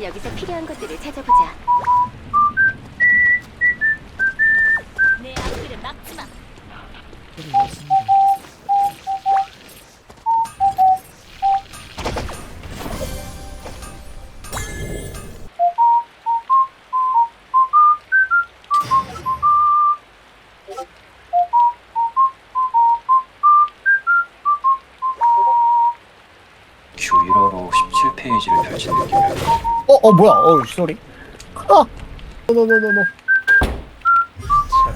여기서 필요한 것들을 찾아보자. 내 앞길을 막지 마. 왔습니다. 큐이러로 17페이지를 펼친 느낌이야. 어, 어, 뭐야? 어, 쏘리. 아! 노노노노노.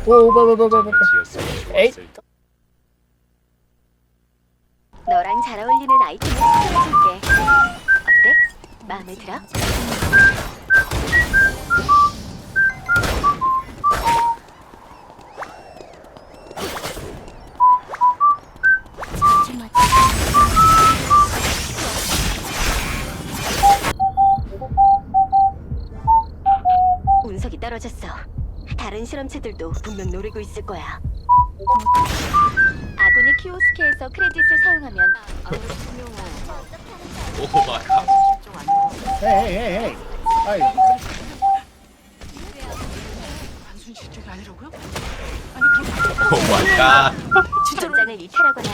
오, 바바바바바. 에이. 너랑 잘 어울리는 아이템을 추천해줄게. 어때? 마음에 들어? 운석이 떨어졌어. 다른 실험체들도 분명 노리고 있을 거야. 아군이 키오스크에서 크레딧을 사용하면 오 마이 갓. 에이, 에이, 에이. 아이, 오 마이 갓. 전장을 이탈하거나